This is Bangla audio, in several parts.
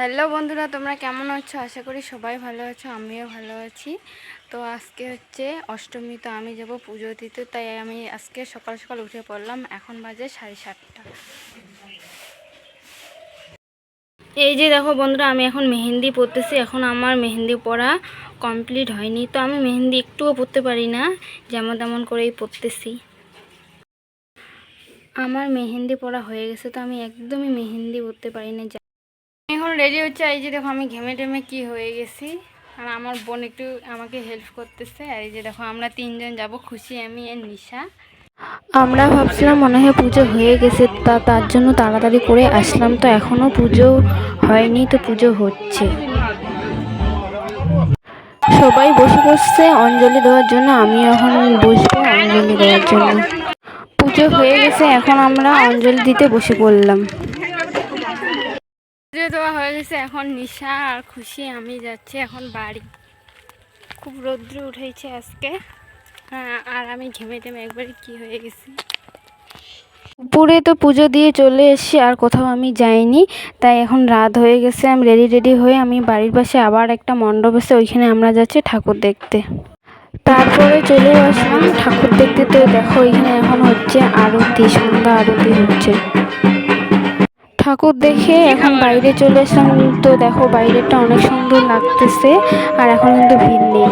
হ্যালো বন্ধুরা, তোমরা কেমন আছো? আশা করি সবাই ভালো আছো, আমিও ভালো আছি। তো আজকে হচ্ছে অষ্টমী, তো আমি যাব পুজো দিতে, তাই আমি আজকে সকাল সকাল উঠে পড়লাম, এখন বাজে সাড়ে সাতটা। এই যে দেখো বন্ধুরা, আমি এখন মেহেন্দি পরতেছি, এখন আমার মেহেন্দি পরা কমপ্লিট হয়নি, তো আমি মেহেন্দি একটুও পরতে পারি না, যেমন তেমন করেই পরতেছি। আমার মেহেন্দি পরা হয়ে গেছে, তো আমি একদমই মেহেন্দি পরতে পারি না এখন রেডি হচ্ছে এই যে দেখো আমি ঘেমে টেমে কি হয়ে গেছি। আর আমার বোন একটু আমাকে হেল্প করতেছে। আর এই যে দেখো আমরা তিনজন যাব, খুশি আমি এর নিশা। আমরা ভাবছিলাম মনে হয় পুজো হয়ে গেছে, তা তার জন্য তাড়াতাড়ি করে আসলাম। তো এখনও পুজো হয়নি, তো পুজো হচ্ছে। সবাই বসে বসছে অঞ্জলি দেওয়ার জন্য আমি এখন বসবো অঞ্জলি দেওয়ার জন্য। পুজো হয়ে গেছে, এখন আমরা অঞ্জলি দিতে বসে পড়লাম। পুজো দেওয়া হয়ে গেছে এখন নিশা আর খুশি আমি যাচ্ছি এখন বাড়ি। খুব রৌদ্র উঠেছে আজকে। হ্যাঁ, আর আমি ঘেমে টেমে একবারে কি হয়ে গেছি? উপরে তো পুজো দিয়ে চলে এসেছি আর কোথাও আমি যাইনি। তাই এখন রাত হয়ে গেছে আমি রেডি রেডি হয়ে আমি বাড়ির পাশে আবার একটা মণ্ডপ আছে ওইখানে আমরা যাচ্ছি ঠাকুর দেখতে। তারপরে চলে আসলাম ঠাকুর দেখতে তো দেখো এখানে এখন হচ্ছে আরতি সন্ধ্যা আরতি হচ্ছে। ঠাকুর দেখে এখন বাইরে চলে আসলাম তো দেখো বাইরেটা অনেক সুন্দর লাগতেছে, আর এখন কিন্তু ভিড় নেই।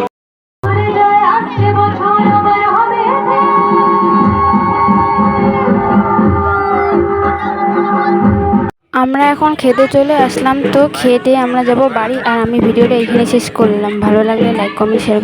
আমরা এখন খেতে চলে আসলাম, তো খেতে আমরা যাব বাড়ি, আর আমি ভিডিওটা এখানে শেষ করলাম। ভালো লাগলে লাইক কমেন্ট শেয়ার